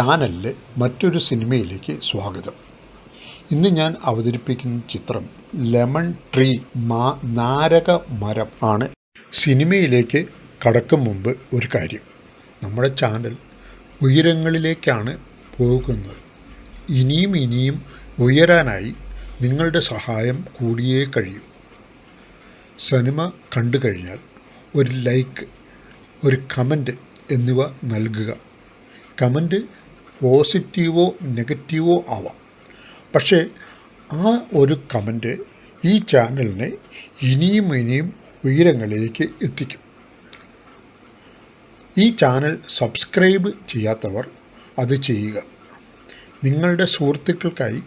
ചാനലിലെ മറ്റൊരു സിനിമയിലേക്ക് സ്വാഗതം. ഇന്ന് ഞാൻ അവതരിപ്പിക്കുന്ന ചിത്രം ലെമൺ ട്രീ മാ നാരക മരം ആണ് സിനിമയിലേക്ക് കടക്കും മുമ്പ് ഒരു കാര്യം. നമ്മുടെ ചാനൽ ഉയരങ്ങളിലേക്കാണ് പോകുന്നത്. ഇനിയും ഇനിയും ഉയരാനായി നിങ്ങളുടെ സഹായം കൂടിയേ കഴിയും. സിനിമ കണ്ടു കഴിഞ്ഞാൽ ഒരു ലൈക്ക് ഒരു കമന്റ് എന്നിവ നൽകുക. കമന്റ് പോസിറ്റീവോ നെഗറ്റീവോ ആവാം. പക്ഷേ ആ ഒരു കമന്റ് ഈ ചാനലിനെ ഇനിയും ഇനിയും ഉയരങ്ങളിലേക്ക് എത്തിക്കും. ഈ ചാനൽ സബ്സ്ക്രൈബ് ചെയ്യാത്തവർ അത് ചെയ്യുക. നിങ്ങളുടെ സുഹൃത്തുക്കൾക്കായി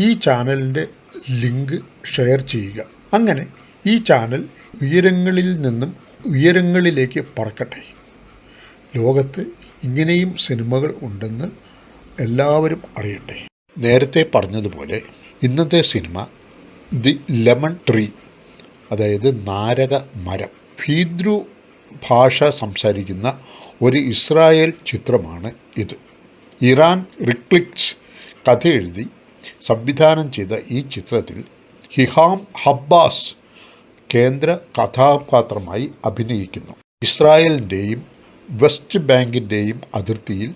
ഈ ചാനലിന്റെ ലിങ്ക് ഷെയർ ചെയ്യുക. അങ്ങനെ ഈ ചാനൽ ഉയരങ്ങളിൽ നിന്നും ഉയരങ്ങളിലേക്ക് പറക്കട്ടെ. ലോകത്ത് ഇങ്ങനെയും സിനിമകൾ ഉണ്ടെന്ന് എല്ലാവരും അറിയട്ടെ. നേരത്തെ പറഞ്ഞതുപോലെ ഇന്നത്തെ സിനിമ ദി ലെമൺ ട്രീ അതായത് നാരക മരം. ഹീദ്രു ഭാഷ സംസാരിക്കുന്ന ഒരു ഇസ്രായേൽ ചിത്രമാണ് ഇത്. ഇറാൻ റിക്ലിക്സ് കഥ എഴുതി സംവിധാനം ചെയ്ത ഈ ചിത്രത്തിൽ ഹിഹാം ഹബ്ബാസ് കേന്ദ്ര കഥാപാത്രമായി അഭിനയിക്കുന്നു. ഇസ്രായേലിന്റെയും വെസ്റ്റ് ബാങ്കിന്റെയും അതിർത്തിയിൽ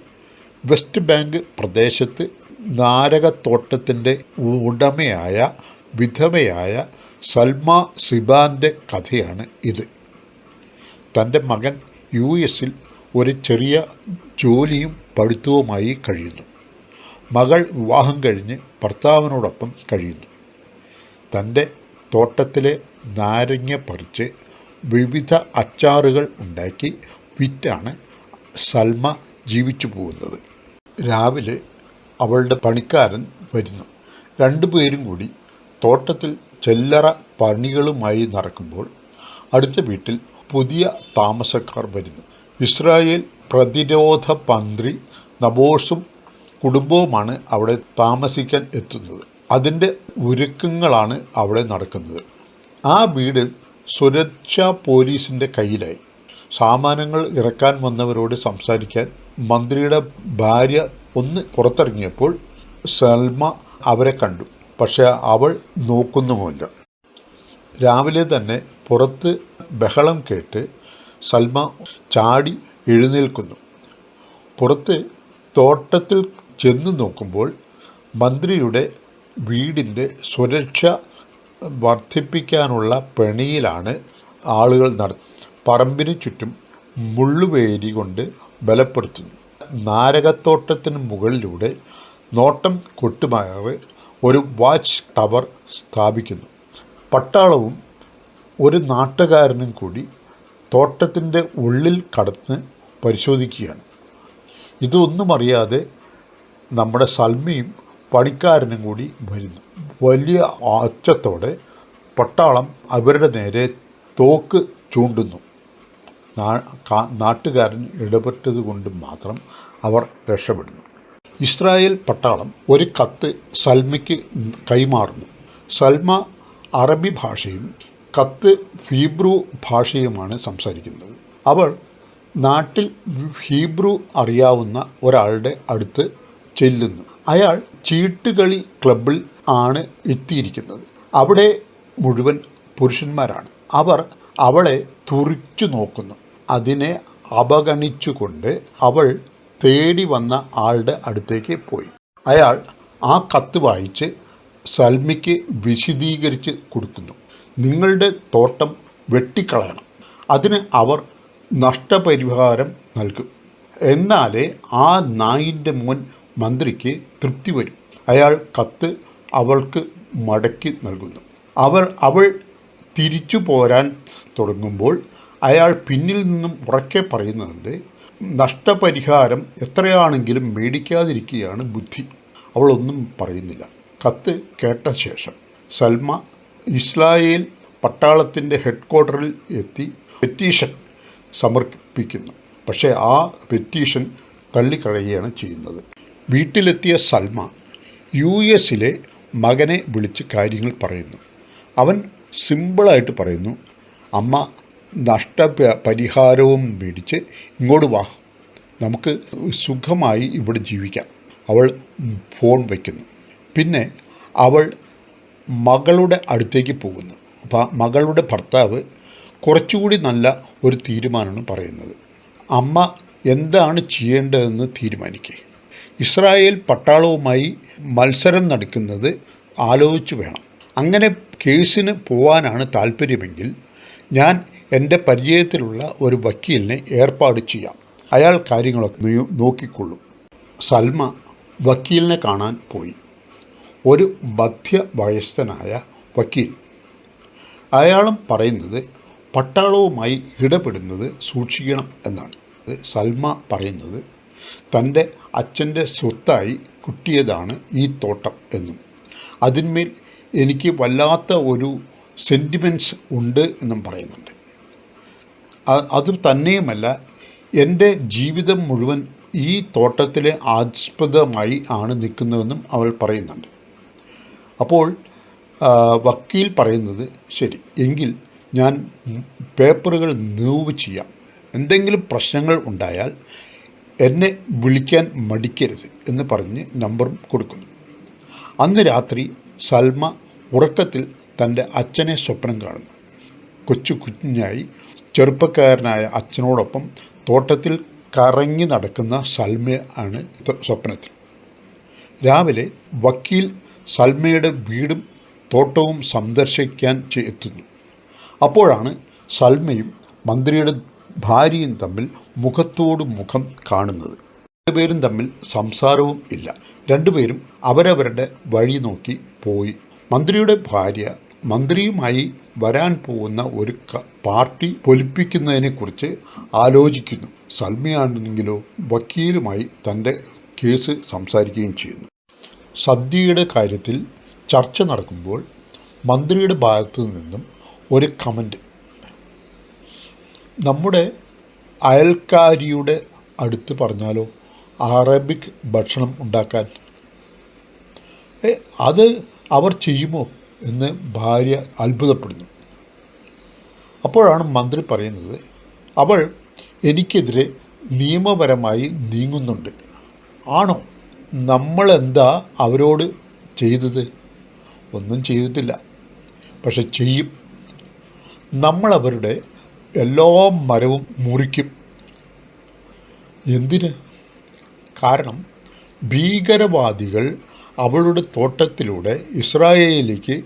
വെസ്റ്റ് ബാങ്ക് പ്രദേശത്ത് നാരകത്തോട്ടത്തിന്റെ ഉടമയായ വിധവയായ സൽമ സിബാന്റെ കഥയാണ് ഇത്. തന്റെ മകൻ യു എസിൽ ഒരു ചെറിയ ജോലിയും പഠിത്തവുമായി കഴിയുന്നു. മകൾ വിവാഹം കഴിഞ്ഞ് ഭർത്താവിനോടൊപ്പം കഴിയുന്നു. തന്റെ തോട്ടത്തിലെ നാരങ്ങ പറിച്ച് വിവിധ അച്ചാറുകൾ ഉണ്ടാക്കി വിറ്റാണ് സൽമ ജീവിച്ചു പോകുന്നത്. രാവിലെ അവളുടെ പണിക്കാരൻ വരുന്നു. രണ്ടുപേരും കൂടി തോട്ടത്തിൽ ചെല്ലറ പണികളുമായി നടക്കുമ്പോൾ അടുത്ത വീട്ടിൽ പുതിയ താമസക്കാർ വരുന്നു. ഇസ്രായേൽ പ്രതിരോധ പന്ത്രി നബോഷും കുടുംബവുമാണ് അവിടെ താമസിക്കാൻ എത്തുന്നത്. അതിന്റെ ഒരുക്കങ്ങളാണ് അവിടെ നടക്കുന്നത്. ആ വീട് സുരക്ഷാ പോലീസിന്റെ കയ്യിലായി. സാമാനങ്ങൾ ഇറക്കാൻ വന്നവരോട് സംസാരിക്കാൻ മന്ത്രിയുടെ ഭാര്യ ഒന്ന് പുറത്തിറങ്ങിയപ്പോൾ സൽമ അവരെ കണ്ടു. പക്ഷെ അവൾ നോക്കുന്നുമില്ല. രാവിലെ തന്നെ പുറത്ത് ബഹളം കേട്ട് സൽമ ചാടി എഴുന്നേൽക്കുന്നു. പുറത്ത് തോട്ടത്തിൽ ചെന്ന് നോക്കുമ്പോൾ മന്ത്രിയുടെ വീടിന്റെ സുരക്ഷ വർദ്ധിപ്പിക്കാനുള്ള പണിയിലാണ് ആളുകൾ നട പറമ്പിന് ചുറ്റും മുള്ളുവേരി കൊണ്ട് ബലപ്പെടുത്തുന്നു. നാരകത്തോട്ടത്തിന് മുകളിലൂടെ നോട്ടം കൊട്ടുമാറ് ഒരു വാച്ച് ടവർ സ്ഥാപിക്കുന്നു. പട്ടാളവും ഒരു നാട്ടുകാരനും കൂടി തോട്ടത്തിന്റെ ഉള്ളിൽ കടന്ന് പരിശോധിക്കുകയാണ്. ഇതൊന്നും അറിയാതെ നമ്മുടെ സൽമിയും പണിക്കാരനും കൂടി വരുന്നു. വലിയ അച്ചത്തോടെ പട്ടാളം അവരുടെ നേരെ തോക്ക് ചൂണ്ടുന്നു. നാട്ടുകാരൻ ഇടപെട്ടതുകൊണ്ട് മാത്രം അവർ രക്ഷപ്പെടുന്നു. ഇസ്രായേൽ പട്ടാളം ഒരു കത്ത് സൽമയ്ക്ക് കൈമാറുന്നു. സൽമ അറബി ഭാഷയും കത്ത് ഹീബ്രു ഭാഷയുമാണ് സംസാരിക്കുന്നത്. അവൾ നാട്ടിൽ ഹീബ്രു അറിയാവുന്ന ഒരാളുടെ അടുത്ത് ചെല്ലുന്നു. അയാൾ ചീട്ടുകളി ക്ലബിൽ ആണ് എത്തിയിരിക്കുന്നത്. അവിടെ മുഴുവൻ പുരുഷന്മാരാണ്. അവർ അവളെ തുറിച്ചു നോക്കുന്നു. അതിനെ അവഗണിച്ചുകൊണ്ട് അവൾ തേടി വന്ന ആളുടെ അടുത്തേക്ക് പോയി. അയാൾ ആ കത്ത് വായിച്ച് സൽമിക്ക് വിശദീകരിച്ച് കൊടുക്കുന്നു. നിങ്ങളുടെ തോട്ടം വെട്ടിക്കളയണം. അതിന് അവർ നഷ്ടപരിഹാരം നൽകും. എന്നാലേ ആ നായിന്റെ മോൻ മന്ത്രിക്ക് തൃപ്തി വരും അയാൾ കത്ത് അവൾക്ക് മടക്കി നൽകുന്നു. അവൾ അവൾ തിരിച്ചു പോരാൻ തുടങ്ങുമ്പോൾ അയാൾ പിന്നിൽ നിന്നും ഉറക്കെ പറയുന്നുണ്ട് നഷ്ടപരിഹാരം എത്രയാണെങ്കിലും മേടിക്കാതിരിക്കുകയാണ് ബുദ്ധി. അവളൊന്നും പറയുന്നില്ല. കത്ത് കേട്ട ശേഷം സൽമ ഇസ്രായേൽ പട്ടാളത്തിന്റെ ഹെഡ് ക്വാർട്ടറിൽ എത്തി പെറ്റീഷൻ സമർപ്പിക്കുന്നു. പക്ഷേ ആ പെറ്റീഷൻ തള്ളിക്കളയുകയാണ് ചെയ്യുന്നത്. വീട്ടിലെത്തിയ സൽമ യു എസിലെ മകനെ വിളിച്ച് കാര്യങ്ങൾ പറയുന്നു. അവൻ സിമ്പിളായിട്ട് പറയുന്നു അമ്മ നഷ്ട പരിഹാരവും മേടിച്ച് ഇങ്ങോട്ട് വാ. നമുക്ക് സുഖമായി ഇവിടെ ജീവിക്കാം. അവൾ ഫോൺ വയ്ക്കുന്നു പിന്നെ അവൾ മകളുടെ അടുത്തേക്ക് പോകുന്നു. അപ്പോൾ മകളുടെ ഭർത്താവ് കുറച്ചുകൂടി നല്ല ഒരു തീരുമാനമാണ് പറയുന്നത്. അമ്മ എന്താണ് ചെയ്യേണ്ടതെന്ന് തീരുമാനിക്കുക ഇസ്രായേൽ പട്ടാളവുമായി മത്സരം നടക്കുന്നത് ആലോചിച്ച് വേണം. അങ്ങനെ കേസിന് പോവാനാണ് താല്പര്യമെങ്കിൽ ഞാൻ എന്റെ പരിചയത്തിലുള്ള ഒരു വക്കീലിനെ ഏർപ്പാട് ചെയ്യാം. അയാൾ കാര്യങ്ങളൊക്കെ നോക്കിക്കൊള്ളും. സൽമ വക്കീലിനെ കാണാൻ പോയി. ഒരു മധ്യ വയസ്സനായ വക്കീൽ. അയാളും പറയുന്നത് പട്ടാളവുമായി ഇടപെടുന്നത് സൂക്ഷിക്കണം എന്നാണ്. സൽമ പറയുന്നത് തന്റെ അച്ഛന്റെ സ്വത്തായി കിട്ടിയതാണ് ഈ തോട്ടം എന്നും. അതിന്മേൽ എനിക്ക് വല്ലാത്ത ഒരു സെന്റിമെന്റ്സ് ഉണ്ട് എന്നും പറയുന്നുണ്ട്. അത് തന്നെയുമല്ല എന്റെ ജീവിതം മുഴുവൻ ഈ തോട്ടത്തിലെ ആസ്പദമായി ആണ് നിൽക്കുന്നതെന്നും അവൾ പറയുന്നുണ്ട്. അപ്പോൾ വക്കീൽ പറയുന്നത് ശരി എങ്കിൽ ഞാൻ പേപ്പറുകൾ നീവ് ചെയ്യാം. എന്തെങ്കിലും പ്രശ്നങ്ങൾ ഉണ്ടായാൽ എന്നെ വിളിക്കാൻ മടിക്കരുത് എന്ന് പറഞ്ഞ് നമ്പറും കൊടുക്കുന്നു. അന്ന് രാത്രി സൽമ ഉറക്കത്തിൽ തന്റെ അച്ഛനെ സ്വപ്നം കാണുന്നു. കൊച്ചു കുഞ്ഞായി ചെറുപ്പക്കാരനായ അച്ഛനോടൊപ്പം തോട്ടത്തിൽ കറങ്ങി നടക്കുന്ന സൽമ ആണ് സ്വപ്നത്തിൽ. രാവിലെ വക്കീൽ സൽമയുടെ വീടും തോട്ടവും സന്ദർശിക്കാൻ എത്തുന്നു. അപ്പോഴാണ് സൽമയും മന്ത്രിയുടെ ഭാര്യയും തമ്മിൽ മുഖത്തോട് മുഖം കാണുന്നത്. രണ്ടുപേരും തമ്മിൽ സംസാരവും ഇല്ല. രണ്ടുപേരും അവരവരുടെ വഴി നോക്കി പോയി. മന്ത്രിയുടെ ഭാര്യ മന്ത്രിയുമായി വരാൻ പോകുന്ന ഒരു പാർട്ടി പൊലിപ്പിക്കുന്നതിനെക്കുറിച്ച് ആലോചിക്കുന്നു. സൽമയാണെങ്കിലോ വക്കീലുമായി തന്റെ കേസ് സംസാരിക്കുകയും ചെയ്യുന്നു. സദ്യയുടെ കാര്യത്തിൽ ചർച്ച നടക്കുമ്പോൾ മന്ത്രിയുടെ ഭാഗത്തു നിന്നും ഒരു കമന്റ്. നമ്മുടെ അയൽക്കാരിയുടെ അടുത്ത് പറഞ്ഞാലോ അറബിക് ഭക്ഷണം ഉണ്ടാക്കാൻ. അത് അവർ ചെയ്യുമോ? എന്ന് ഭാര്യ അത്ഭുതപ്പെടുന്നു. അപ്പോഴാണ് മന്ത്രി പറയുന്നത് അവൾ എനിക്കെതിരെ നിയമപരമായി നീങ്ങുന്നുണ്ട്. ആണോ? നമ്മളെന്താ അവരോട് ചെയ്തത്? ഒന്നും ചെയ്തിട്ടില്ല. പക്ഷെ ചെയ്യും. നമ്മളവരുടെ എല്ലാ മരവും മുറിക്കും. എന്തിന്? കാരണം ഭീകരവാദികൾ അവളുടെ തോട്ടത്തിലൂടെ ഇസ്രായേലിലേക്ക്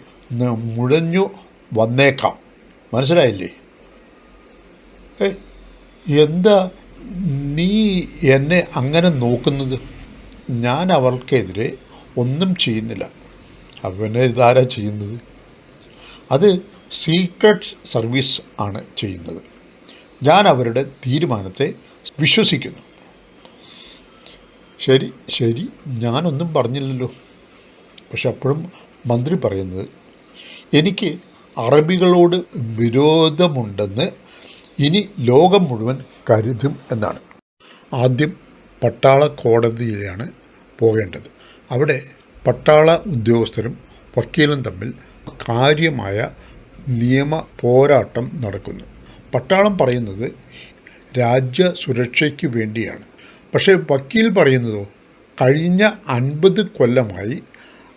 മുഴഞ്ഞു വന്നേക്കാം. മനസ്സിലായില്ലേ? ഏ എന്താ നീ എന്നെ അങ്ങനെ നോക്കുന്നത്? ഞാൻ അവൾക്കെതിരെ ഒന്നും ചെയ്യുന്നില്ല. അവനെ ഇതാരാ ചെയ്യുന്നത്? അത് സീക്രട്ട് സർവീസ് ആണ് ചെയ്യുന്നത്. ഞാൻ അവരുടെ തീരുമാനത്തെ വിശ്വസിക്കുന്നു. ശരി ശരി. ഞാനൊന്നും പറഞ്ഞില്ലല്ലോ. പക്ഷെ അപ്പോഴും മന്ത്രി പറയുന്നത് എനിക്ക് അറബികളോട് വിരോധമുണ്ടെന്ന് ഇനി ലോകം മുഴുവൻ കരുതും എന്നാണ്. ആദ്യം പട്ടാള കോടതിയിലാണ് പോകേണ്ടത്. അവിടെ പട്ടാള ഉദ്യോഗസ്ഥരും വക്കീലും തമ്മിൽ കാര്യമായ നിയമ പോരാട്ടം നടക്കുന്നു. പട്ടാളം പറയുന്നത് രാജ്യ സുരക്ഷയ്ക്ക് വേണ്ടിയാണ്. പക്ഷേ വക്കീൽ പറയുന്നതോ കഴിഞ്ഞ അൻപത് കൊല്ലമായി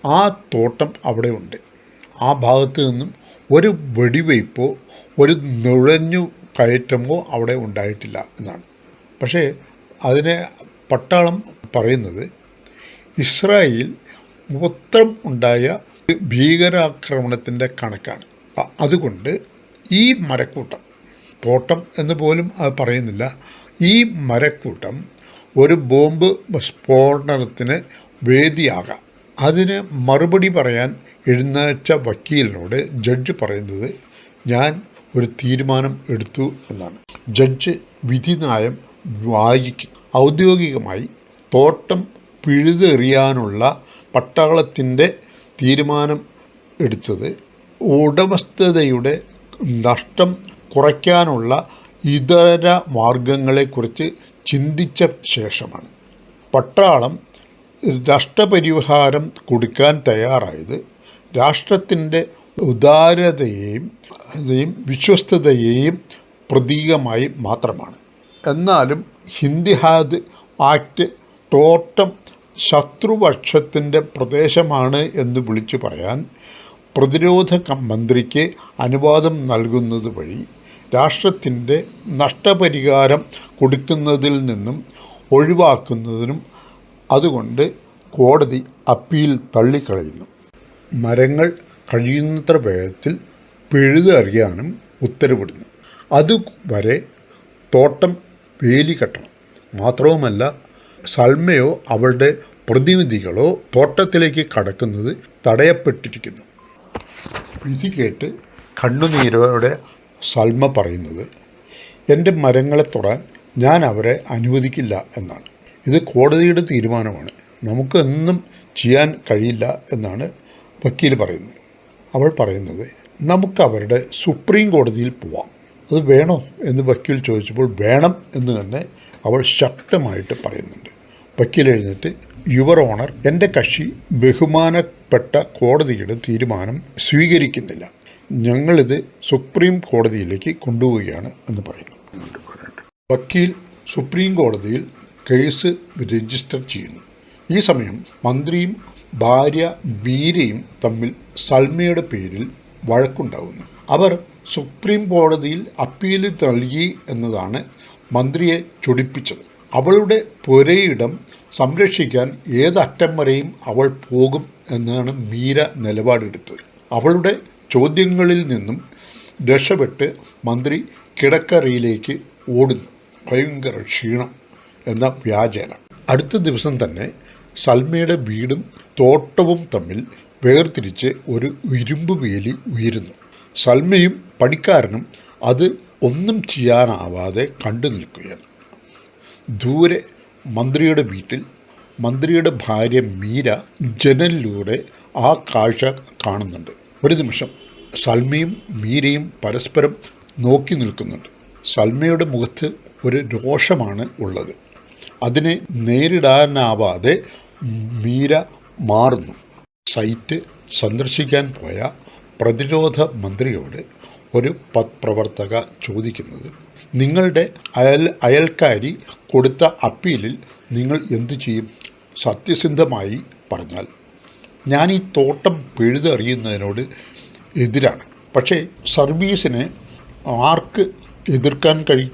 ആ തോട്ടം അവിടെ ഉണ്ട് ആ ഭാഗത്ത് നിന്നും ഒരു വെടിവയ്പ്പോ ഒരു നുഴഞ്ഞു കയറ്റമോ അവിടെ ഉണ്ടായിട്ടില്ല എന്നാണ്. പക്ഷേ അതിനെ പട്ടാളം പറയുന്നത് ഇസ്രായേൽ മൊത്തം ഉണ്ടായ ഭീകരാക്രമണത്തിന്റെ കണക്കാണ്. അതുകൊണ്ട് ഈ മരക്കൂട്ടം തോട്ടം എന്ന് പോലും അത് പറയുന്നില്ല. ഈ മരക്കൂട്ടം ഒരു ബോംബ് സ്ഫോടനത്തിന് വേദിയാകാം. അതിന് മറുപടി പറയാൻ എഴുന്നേറ്റ വക്കീലിനോട് ജഡ്ജ് പറയുന്നത് ഞാൻ ഒരു തീരുമാനം എടുത്തു എന്നാണ്. ജഡ്ജ് വിധിന്യായം വായിക്കും. ഔദ്യോഗികമായി തോട്ടം പിഴുതെറിയാനുള്ള പട്ടാളത്തിന്റെ തീരുമാനം എടുത്തത് ഉടമസ്ഥതയുടെ നഷ്ടം കുറയ്ക്കാനുള്ള ഇതര മാർഗങ്ങളെക്കുറിച്ച് ചിന്തിച്ച ശേഷമാണ്. പട്ടാളം നഷ്ടപരിഹാരം കൊടുക്കാൻ തയ്യാറായത് രാഷ്ട്രത്തിന്റെ ഉദാരതയെയും വിശ്വസ്തതയെയും പ്രതീകമായി മാത്രമാണ്. എന്നാലും ഹിന്ദിഹാദ് ആക്ട് തോട്ടം ശത്രുപക്ഷത്തിന്റെ പ്രദേശമാണ് എന്ന് വിളിച്ചു പറയാൻ പ്രതിരോധ മന്ത്രിക്ക് അനുവാദം നൽകുന്നത് വഴി രാഷ്ട്രത്തിന്റെ നഷ്ടപരിഹാരം കൊടുക്കുന്നതിൽ നിന്നും ഒഴിവാക്കുന്നതിനും അതുകൊണ്ട് കോടതി അപ്പീൽ തള്ളിക്കളയുന്നു. മരങ്ങൾ കഴിയുന്നത്ര വേഗത്തിൽ പിഴുതറിയാനും ഉത്തരവിടുന്നു. അതുവരെ തോട്ടം വേലി കെട്ടണം. മാത്രവുമല്ല സൽമയോ അവളുടെ പ്രതിനിധികളോ തോട്ടത്തിലേക്ക് കടക്കുന്നത് തടയപ്പെട്ടിരിക്കുന്നു. വിധി കേട്ട് കണ്ണുനീരോടെ സൽമ പറയുന്നത് എന്റെ മരങ്ങളെ തൊടാൻ ഞാൻ അവരെ അനുവദിക്കില്ല എന്നാണ്. ഇത് കോടതിയുടെ തീരുമാനമാണ്. നമുക്കൊന്നും ചെയ്യാൻ കഴിയില്ല എന്നാണ് വക്കീൽ പറയുന്നത്. അവൾ പറയുന്നത് നമുക്ക് അവരുടെ സുപ്രീം കോടതിയിൽ പോവാം. അത് വേണോ? എന്ന് വക്കീൽ ചോദിച്ചപ്പോൾ വേണം എന്ന് തന്നെ അവൾ ശക്തമായിട്ട് പറയുന്നുണ്ട്. വക്കീൽ എഴുന്നേറ്റ് യുവർ ഓണർ എന്റെ കക്ഷി ബഹുമാനപ്പെട്ട കോടതിയുടെ തീരുമാനം സ്വീകരിക്കുന്നില്ല. ഞങ്ങളിത് സുപ്രീം കോടതിയിലേക്ക് കൊണ്ടുപോവുകയാണ് എന്ന് പറയുന്നു. വക്കീൽ സുപ്രീം കോടതിയിൽ കേസ് രജിസ്റ്റർ ചെയ്യുന്നു. ഈ സമയം മന്ത്രിയും ഭാര്യ മീരയും തമ്മിൽ സൽമയുടെ പേരിൽ വഴക്കുണ്ടാകുന്നു അവർ സുപ്രീം കോടതിയിൽ അപ്പീൽ നൽകി എന്നതാണ് മന്ത്രിയെ ചൊടിപ്പിച്ചത്. അവളുടെ പുരയിടം സംരക്ഷിക്കാൻ ഏതറ്റം വരെയും അവൾ പോകും എന്നാണ് മീര നിലപാടെടുത്തത്. അവളുടെ ചോദ്യങ്ങളിൽ നിന്നും രക്ഷപ്പെട്ട് മന്ത്രി കിടക്കറിയിലേക്ക് ഓടുന്നു. ഭയങ്കര ക്ഷീണം എന്ന വ്യാജേന. അടുത്ത ദിവസം തന്നെ സൽമയുടെ വീടും തോട്ടവും തമ്മിൽ വേർതിരിച്ച് ഒരു ഇരുമ്പ് വേലി ഉയരുന്നു. സൽമയും പണിക്കാരനും അത് ഒന്നും ചെയ്യാനാവാതെ കണ്ടു നിൽക്കുകയാണ്. ദൂരെ മന്ത്രിയുടെ വീട്ടിൽ മന്ത്രിയുടെ ഭാര്യ മീര ജനലിലൂടെ ആ കാഴ്ച കാണുന്നുണ്ട്. ഒരു നിമിഷം സൽമയും മീരയും പരസ്പരം നോക്കി നിൽക്കുന്നുണ്ട്. സൽമയുടെ മുഖത്ത് ഒരു രോഷമാണ് ഉള്ളത്. അതിനെ നേരിടാനാവാതെ മീര മാറുന്നു. സൈറ്റ് സന്ദർശിക്കാൻ പോയ പ്രതിരോധ മന്ത്രിയോട് ഒരു പത്രവർത്തക ചോദിക്കുന്നത് നിങ്ങളുടെ അയൽ അയൽക്കാരി കൊടുത്ത അപ്പീലിൽ നിങ്ങൾ എന്തു ചെയ്യും? സത്യസന്ധമായി പറഞ്ഞാൽ ഞാൻ ഈ തോട്ടം പിഴുതെറിയുന്നതിനോട് എതിരാണ്. പക്ഷേ സർവീസിനെ ആർക്ക് എതിർക്കാൻ കഴിയും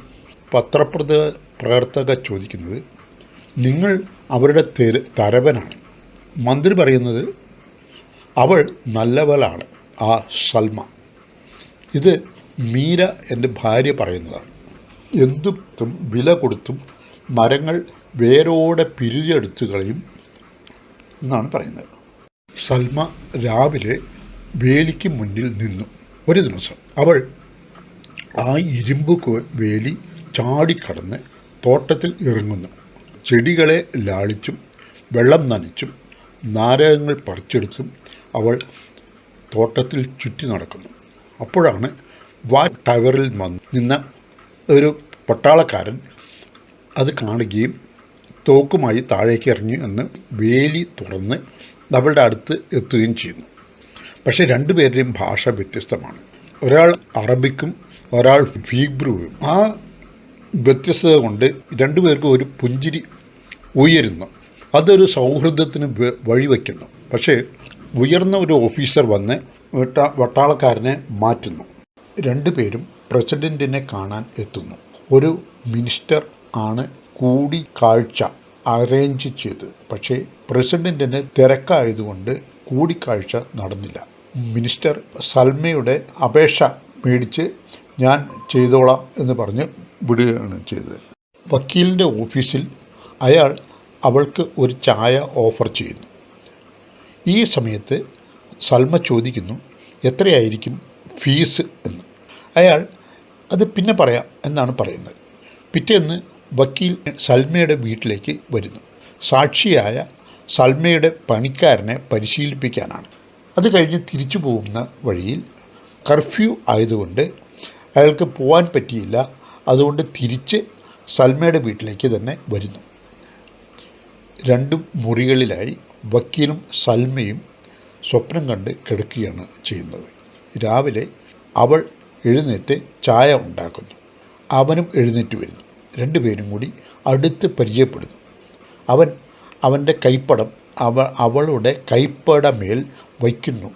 പത്രപ്രത പ്രവർത്തക ചോദിക്കുന്നത് നിങ്ങൾ അവരുടെ തെര തരവനാണ്. മന്ത്രി പറയുന്നത് അവൾ നല്ലവളാണ് ആ സൽമ. ഇത് മീര എന്റെ ഭാര്യ പറയുന്നതാണ്. എന്തും വില കൊടുത്തും മരങ്ങൾ വേരോടെ പിരിഞ്ഞെടുത്തു കളയും എന്നാണ് പറയുന്നത്. സൽമ രാവിലെ വേലിക്ക് മുന്നിൽ നിന്നു. ഒരു ദിവസം അവൾ ആ ഇരുമ്പ് വേലി ചാടിക്കടന്ന് തോട്ടത്തിൽ ഇറങ്ങുന്നു. ചെടികളെ ലാളിച്ചും വെള്ളം നനച്ചും നാരകങ്ങൾ പറിച്ചെടുത്തും അവൾ തോട്ടത്തിൽ ചുറ്റി നടക്കുന്നു. അപ്പോഴാണ് വാ ടവറിൽ വന്ന് നിന്ന ഒരു പട്ടാളക്കാരൻ അത് കാണുകയും തോക്കുമായി താഴേക്ക് ഇറങ്ങി എന്ന് വേലി തുറന്ന് അവളുടെ അടുത്ത് എത്തുകയും ചെയ്യുന്നു. പക്ഷേ രണ്ടുപേരുടെയും ഭാഷ വ്യത്യസ്തമാണ്. ഒരാൾ അറബിക്കും ഒരാൾ ഫീബ്രുവും ആ വ്യത്യസ്തത കൊണ്ട് രണ്ടുപേർക്കും ഒരു പുഞ്ചിരി ഉയരുന്നു. അതൊരു സൗഹൃദത്തിന് വഴി വഴിവെക്കുന്നു പക്ഷേ ഉയർന്ന ഒരു ഓഫീസർ വന്ന് വട്ടാളക്കാരനെ മാറ്റുന്നു. രണ്ടുപേരും പ്രസിഡന്റിനെ കാണാൻ എത്തുന്നു. ഒരു മിനിസ്റ്റർ ആണ് കൂടിക്കാഴ്ച അറേഞ്ച് ചെയ്ത്. പക്ഷേ പ്രസിഡന്റിന് തിരക്കായതുകൊണ്ട് കൂടിക്കാഴ്ച നടന്നില്ല. മിനിസ്റ്റർ സൽമയുടെ അപേക്ഷ മേടിച്ച് ഞാൻ ചെയ്തോളാം എന്ന് പറഞ്ഞ് വിടുകയാണ് ചെയ്തത്. വക്കീലിന്റെ ഓഫീസിൽ അയാൾ അവൾക്ക് ഒരു ചായ ഓഫർ ചെയ്യുന്നു. ഈ സമയത്ത് സൽമ ചോദിക്കുന്നു എത്രയായിരിക്കും ഫീസ്? എന്ന്. അയാൾ അത് പിന്നെ പറയാം എന്നാണ് പറയുന്നത്. പിറ്റേന്ന് വക്കീൽ സൽമയുടെ വീട്ടിലേക്ക് വരുന്നു. സാക്ഷിയായ സൽമയുടെ പണിക്കാരനെ പരിശീലിപ്പിക്കാനാണ്. അത് കഴിഞ്ഞ് തിരിച്ചു പോകുന്ന വഴിയിൽ കർഫ്യൂ ആയതുകൊണ്ട് അയാൾക്ക് പോകാൻ പറ്റിയില്ല. അതുകൊണ്ട് തിരിച്ച് സൽമയുടെ വീട്ടിലേക്ക് തന്നെ വരുന്നു. രണ്ട് മുറികളിലായി വക്കീലും സൽമയും സ്വപ്നം കണ്ട് കിടക്കുകയാണ് ചെയ്യുന്നത്. രാവിലെ അവൾ എഴുന്നേറ്റ് ചായ ഉണ്ടാക്കുന്നു. അവനും എഴുന്നേറ്റ് വരുന്നു. രണ്ടുപേരും കൂടി അടുത്ത് പരിചയപ്പെടുന്നു. അവൻ അവന്റെ കൈപ്പടം അവ അവളുടെ കൈപ്പടമേൽ വയ്ക്കുന്നു.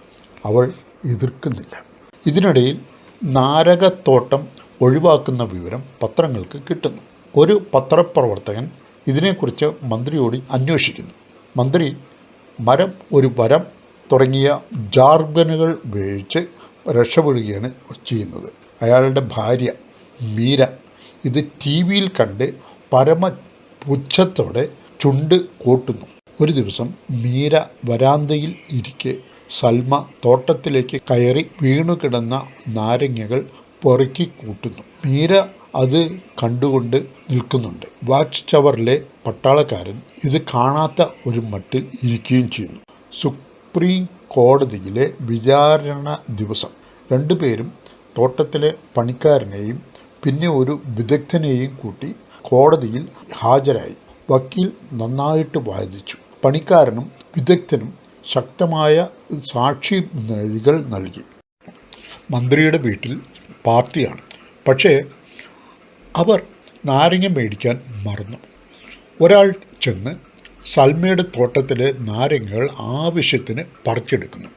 അവൾ എതിർക്കുന്നില്ല. ഇതിനിടയിൽ നാരകത്തോട്ടം ഒഴിവാക്കുന്ന വിവരം പത്രങ്ങൾക്ക് കിട്ടുന്നു. ഒരു പത്രപ്രവർത്തകൻ ഇതിനെക്കുറിച്ച് മന്ത്രിയോട് അന്വേഷിക്കുന്നു. മന്ത്രി മരം ഒരു വരം തുടങ്ങിയ ജാർഗനുകൾ ഉപയോഗിച്ച് രക്ഷപ്പെടുകയാണ് ചെയ്യുന്നത്. അയാളുടെ ഭാര്യ മീര ഇത് ടി വിയിൽ കണ്ട് പരമ പുച്ഛത്തോടെ ചുണ്ട് കൂട്ടുന്നു. ഒരു ദിവസം മീര വരാന്തയിൽ ഇരിക്കെ സൽമ തോട്ടത്തിലേക്ക് കയറി വീണുകിടന്ന നാരങ്ങകൾ പെറുക്കി കൂട്ടുന്നു. മീര അത് കണ്ടുകൊണ്ട് നിൽക്കുന്നുണ്ട്. വാച്ച് ടവറിലെ പട്ടാളക്കാരൻ ഇത് കാണാത്ത ഒരു മട്ടിൽ ഇരിക്കുകയും ചെയ്യുന്നു. സുപ്രീം കോടതിയിലെ വിചാരണ ദിവസം. രണ്ടുപേരും തോട്ടത്തിലെ പണിക്കാരനെയും പിന്നെ ഒരു വിദഗ്ധനെയും കൂട്ടി കോടതിയിൽ ഹാജരായി. വക്കീൽ നന്നായിട്ട് വാദിച്ചു. പണിക്കാരനും വിദഗ്ധനും ശക്തമായ സാക്ഷി മൊഴികൾ നൽകി. മന്ത്രിയുടെ വീട്ടിൽ പാർട്ടിയാണ്. പക്ഷേ അവർ നാരങ്ങ മേടിക്കാൻ മറന്നു. ഒരാൾ ചെന്ന് സൽമയുടെ തോട്ടത്തിലെ നാരങ്ങകൾ ആവശ്യത്തിന് പറിച്ചെടുക്കുന്നു.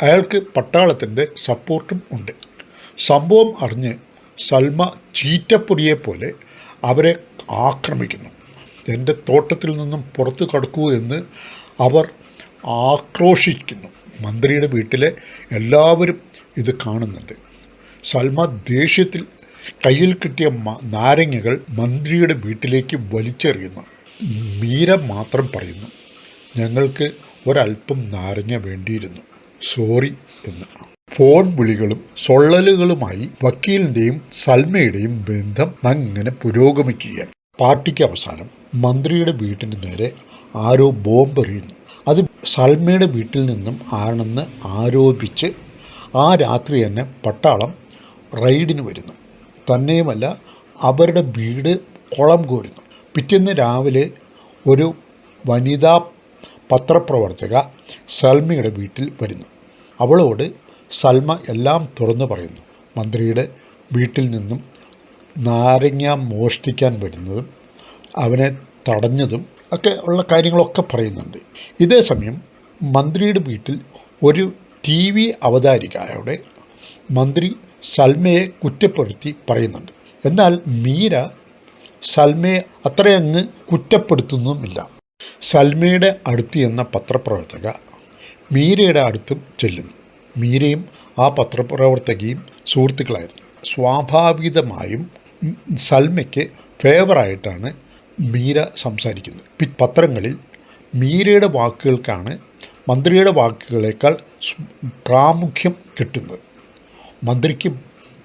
അയാൾക്ക് പട്ടാളത്തിന്റെ സപ്പോർട്ടും ഉണ്ട്. സംഭവം അറിഞ്ഞ് സൽമ ചീറ്റപ്പൊരിയെ പോലെ അവരെ ആക്രമിക്കുന്നു. എന്റെ തോട്ടത്തിൽ നിന്നും പുറത്തു കടക്കൂ എന്ന് അവർ ആക്രോശിക്കുന്നു. മന്ത്രിയുടെ വീട്ടിലെ എല്ലാവരും ഇത് കാണുന്നുണ്ട്. സൽമ ദേഷ്യത്തിൽ കയ്യിൽ കിട്ടിയ നാരങ്ങകൾ മന്ത്രിയുടെ വീട്ടിലേക്ക് വലിച്ചെറിയുന്നു. മീര മാത്രം പറയുന്നു ഞങ്ങൾക്ക് ഒരല്പം നാരങ്ങ വേണ്ടിയിരുന്നു. സോറി എന്ന്. ഫോൺ വിളികളും സൊള്ളലുകളുമായി വക്കീലിന്റെയും സൽമയുടെയും ബന്ധം അങ്ങനെ പുരോഗമിക്കുകയാണ്. പാർട്ടിക്ക് അവസാനം മന്ത്രിയുടെ വീട്ടിന് നേരെ ആരോ ബോംബ് ബോംബെറിയുന്നു അത് സൽമയുടെ വീട്ടിൽ നിന്നും ആണെന്ന് ആരോപിച്ച് ആ രാത്രി തന്നെ പട്ടാളം റെയ്ഡിന് വരുന്നു. തന്നെയുമല്ല അവരുടെ വീട് കുളം കോരുന്നു. പിറ്റേന്ന് രാവിലെ ഒരു വനിതാ പത്രപ്രവർത്തക സൽമയുടെ വീട്ടിൽ വരുന്നു. അവളോട് സൽമ എല്ലാം തുറന്നു പറയുന്നു. മന്ത്രിയുടെ വീട്ടിൽ നിന്നും നാരങ്ങ മോഷ്ടിക്കാൻ വരുന്നതും അവനെ തടഞ്ഞതും ഒക്കെ ഉള്ള കാര്യങ്ങളൊക്കെ പറയുന്നുണ്ട്. ഇതേ സമയം മന്ത്രിയുടെ വീട്ടിൽ ഒരു ടി വി അവതാരികയുടെ മന്ത്രി സൽമയെ കുറ്റപ്പെടുത്തി പറയുന്നുണ്ട്. എന്നാൽ മീര സൽമയെ അത്രയങ്ങ് കുറ്റപ്പെടുത്തുന്നുമില്ല. സൽമയുടെ അടുത്ത് എന്ന പത്രപ്രവർത്തക മീരയുടെ അടുത്തും ചെല്ലുന്നു. മീരയും ആ പത്രപ്രവർത്തകയും സുഹൃത്തുക്കളായിരുന്നു. സ്വാഭാവികമായും സൽമയ്ക്ക് ഫേവറായിട്ടാണ് മീര സംസാരിക്കുന്നത്. പത്രങ്ങളിൽ മീരയുടെ വാക്കുകൾക്കാണ് മന്ത്രിയുടെ വാക്കുകളേക്കാൾ പ്രാമുഖ്യം കിട്ടുന്നത്. മന്ത്രിക്ക്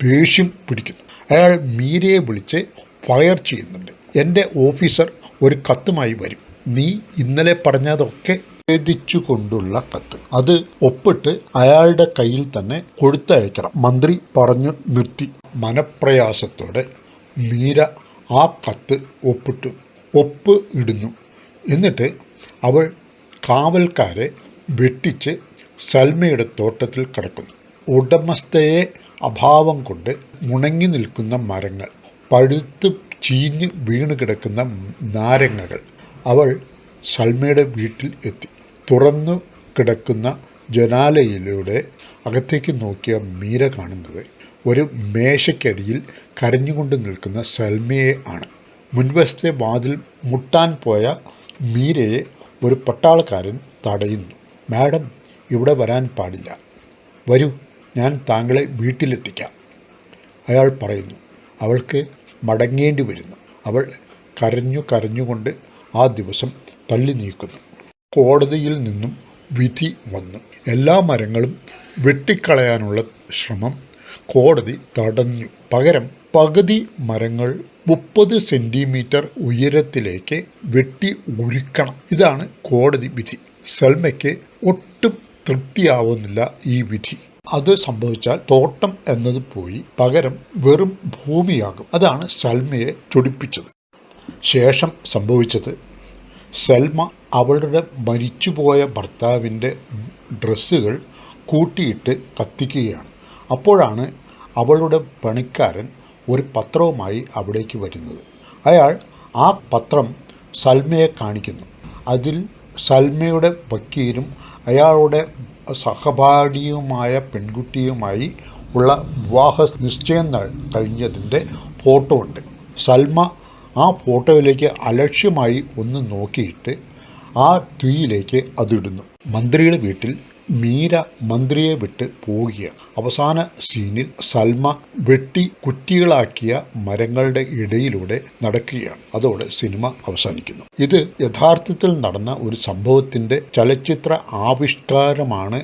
ദേഷ്യം പിടിക്കുന്നു. അയാൾ മീരയെ വിളിച്ച് ഫയർ ചെയ്യുന്നുണ്ട്. എന്റെ ഓഫീസർ ഒരു കത്തുമായി വരും. നീ ഇന്നലെ പറഞ്ഞതൊക്കെ ഛേദിച്ചു കൊണ്ടുള്ള കത്ത്. അത് ഒപ്പിട്ട് അയാളുടെ കയ്യിൽ തന്നെ കൊടുത്തയക്കണം. മന്ത്രി പറഞ്ഞു നിർത്തി. മനപ്രയാസത്തോടെ മീര ആ കത്ത് ഒപ്പിട്ടു. ഒപ്പ് ഇടുന്നു. എന്നിട്ട് അവൾ കാവൽക്കാരെ വെട്ടിച്ച് സൽമയുടെ തോട്ടത്തിൽ കിടക്കുന്നു. ഉടമസ്ഥയെ അഭാവം കൊണ്ട് ഉണങ്ങി നിൽക്കുന്ന മരങ്ങൾ പഴുത്ത് ചീഞ്ഞ് വീണ് കിടക്കുന്ന നാരങ്ങകൾ അവൾ സൽമയുടെ വീട്ടിൽ എത്തി. തുറന്നു കിടക്കുന്ന ജനാലയിലൂടെ അകത്തേക്ക് നോക്കിയ മീര കാണുന്നത് ഒരു മേശയ്ക്കടിയിൽ കരഞ്ഞുകൊണ്ട് നിൽക്കുന്ന സൽമയെ ആണ്. മുൻവശത്തെ വാതിൽ മുട്ടാൻ പോയ മീരയെ ഒരു പട്ടാളക്കാരൻ തടയുന്നു. മാഡം ഇവിടെ വരാൻ പാടില്ല. വരൂ ഞാൻ താങ്കളെ വീട്ടിലെത്തിക്കാം. അയാൾ പറയുന്നു. അവൾക്ക് മടങ്ങേണ്ടി വരുന്നു. അവൾ കരഞ്ഞു കരഞ്ഞുകൊണ്ട് ആ ദിവസം തള്ളി നീക്കുന്നു. കോടതിയിൽ നിന്നും വിധി വന്നു. എല്ലാ മരങ്ങളും വെട്ടിക്കളയാനുള്ള ശ്രമം കോടതി തടഞ്ഞു. പകരം പകുതി മരങ്ങൾ മുപ്പത് സെന്റിമീറ്റർ ഉയരത്തിലേക്ക് വെട്ടി ഉരുക്കണം. ഇതാണ് കോടതി വിധി. സൽമയ്ക്ക് ഒട്ടും തൃപ്തിയാവുന്നില്ല ഈ വിധി. അത് സംഭവിച്ചാൽ തോട്ടം എന്നത് പോയി പകരം വെറും ഭൂമിയാകും. അതാണ് സൽമയെ ചൊടിപ്പിച്ചത്. ശേഷം സംഭവിച്ചത് സൽമ അവളുടെ മരിച്ചുപോയ ഭർത്താവിന്റെ ഡ്രസ്സുകൾ കൂട്ടിയിട്ട് കത്തിക്കുകയാണ്. അപ്പോഴാണ് അവളുടെ പണിക്കാരൻ ഒരു പത്രവുമായി അവിടേക്ക് വരുന്നത്. അയാൾ ആ പത്രം സൽമയെ കാണിക്കുന്നു. അതിൽ സൽമയുടെ വക്കീലും അയാളുടെ സഹപാഠിയുമായ പെൺകുട്ടിയുമായി ഉള്ള വിവാഹ നിശ്ചയം കഴിഞ്ഞതിന്റെ ഫോട്ടോ ഉണ്ട്. സൽമ ആ ഫോട്ടോയിലേക്ക് അലക്ഷ്യമായി ഒന്ന് നോക്കിയിട്ട് ആ തീയിലേക്ക് അതിടുന്നു. മന്ത്രിയുടെ വീട്ടിൽ മീര മന്ത്രിയെ വിട്ട് പോവുകയാണ്. അവസാന സീനിൽ സൽമ വെട്ടി കുറ്റികളാക്കിയ മരങ്ങളുടെ ഇടയിലൂടെ നടക്കുകയാണ്. അതോടെ സിനിമ അവസാനിക്കുന്നു. ഇത് യഥാർത്ഥത്തിൽ നടന്ന ഒരു സംഭവത്തിന്റെ ചലച്ചിത്ര ആവിഷ്കാരമാണ്